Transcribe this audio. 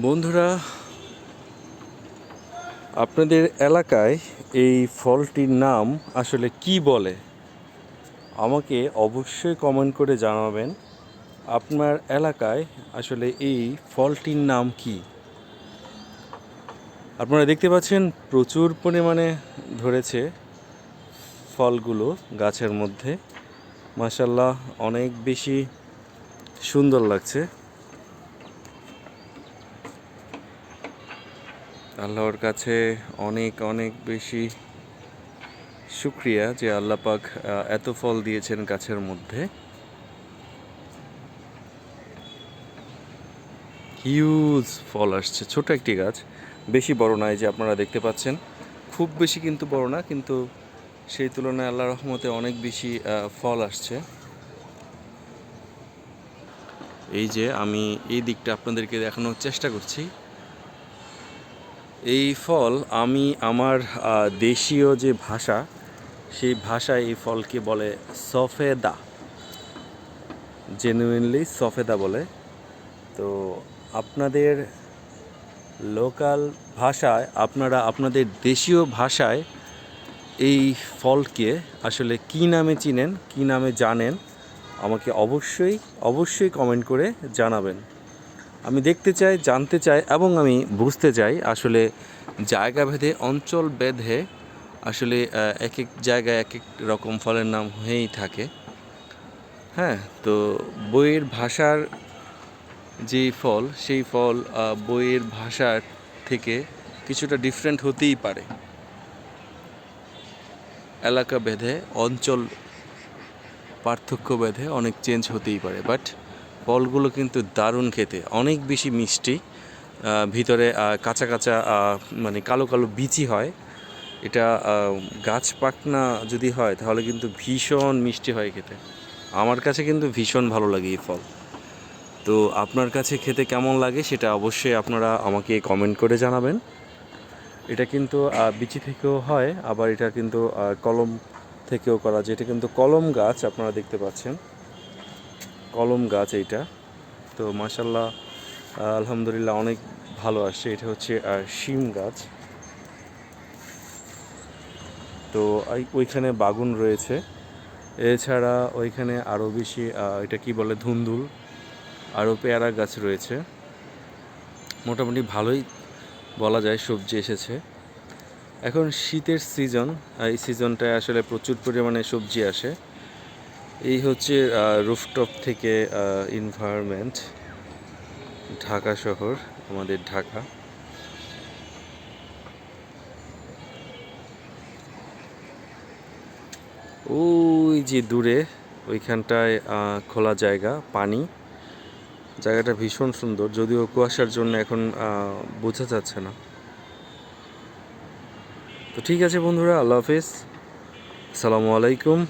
বন্ধুরা, আপনাদের এলাকায় এই ফলটির নাম আসলে কি বলে? আমাকে অবশ্যই কমেন্ট করে জানাবেন, আপনার এলাকায় আসলে এই ফলটির নাম কি? আপনারা দেখতে পাচ্ছেন প্রচুর পরিমাণে ধরেছে ফলগুলো গাছের মধ্যে। মাসাল্লাহ অনেক বেশি সুন্দর লাগছে। আল্লাহর কাছে অনেক অনেক বেশি শুক্রিয়া যে আল্লাহ পাক এত ফল দিয়েছেন গাছের মধ্যে। হিউজ ফল আসছে, ছোট একটি গাছ, বেশি বড় নয় যে আপনারা দেখতে পাচ্ছেন। খুব বেশি কিন্তু বড় না, কিন্তু সেই তুলনায় আল্লাহ রহমতে অনেক বেশি ফল আসছে। এই যে আমি এই দিকটা আপনাদেরকে দেখানোর চেষ্টা করছি। এই ফল আমি আমার দেশীয় যে ভাষা, সেই ভাষায় এই ফলকে বলে সফেদা। জেনুইনলি সফেদা বলে। তো আপনাদের লোকাল ভাষায়, আপনারা আপনাদের দেশীয় ভাষায় এই ফলকে আসলে কি নামে চিনেন, কি নামে জানেন, আমাকে অবশ্যই অবশ্যই কমেন্ট করে জানাবেন। আমি দেখতে চাই, জানতে চাই এবং আমি বুঝতে চাই আসলে জায়গা ভেদে, অঞ্চল বেঁধে আসলে এক এক জায়গায় এক এক রকম ফলের নাম হয়েই থাকে। হ্যাঁ তো বইয়ের ভাষার যেই ফল, সেই ফল বইয়ের ভাষার থেকে কিছুটা ডিফারেন্ট হতেই পারে। এলাকা ভেদে, অঞ্চল পার্থক্য ভেদে অনেক চেঞ্জ হতেই পারে বাট ফলগুলো কিন্তু দারুণ খেতে, অনেক বেশি মিষ্টি। ভিতরে কাঁচা কাঁচা মানে কালো কালো বিচি হয়। এটা গাছ পাকনা যদি হয়, তাহলে কিন্তু ভীষণ মিষ্টি হয় খেতে। আমার কাছে কিন্তু ভীষণ ভালো লাগে এই ফল। তো আপনার কাছে খেতে কেমন লাগে সেটা অবশ্যই আপনারা আমাকে কমেন্ট করে জানাবেন। এটা কিন্তু বিচি থেকেও হয়, আবার এটা কিন্তু কলম থেকেও করা যায়। এটা কিন্তু কলম গাছ, আপনারা দেখতে পাচ্ছেন। কলম গাছ এইটা। তো মাসাল্লাহ আলহামদুলিল্লাহ অনেক ভালো আসছে। এটা হচ্ছে শিম গাছ। তো ওইখানে বাগুন রয়েছে। এছাড়া ওইখানে আরও বেশি এটা কি বলে, ধুন্দুল। আরও পেয়ারা গাছ রয়েছে। মোটামুটি ভালোই বলা যায়, সবজি এসেছে। এখন শীতের সিজন এই সিজনটায় আসলে প্রচুর পরিমাণে সবজি আসে। এই হচ্ছে রুফটপ থেকে ইনভায়রনমেন্ট ঢাকা শহর, আমাদের ঢাকা। ওই যে দূরে, ওইখানটায় খোলা জায়গা, পানি। জায়গাটা ভীষণ সুন্দর, যদিও কুয়াশার জন্য এখন বোঝা যাচ্ছে না। তো ঠিক আছে বন্ধুরা, আল্লাহ হাফিজ। আসসালামু আলাইকুম।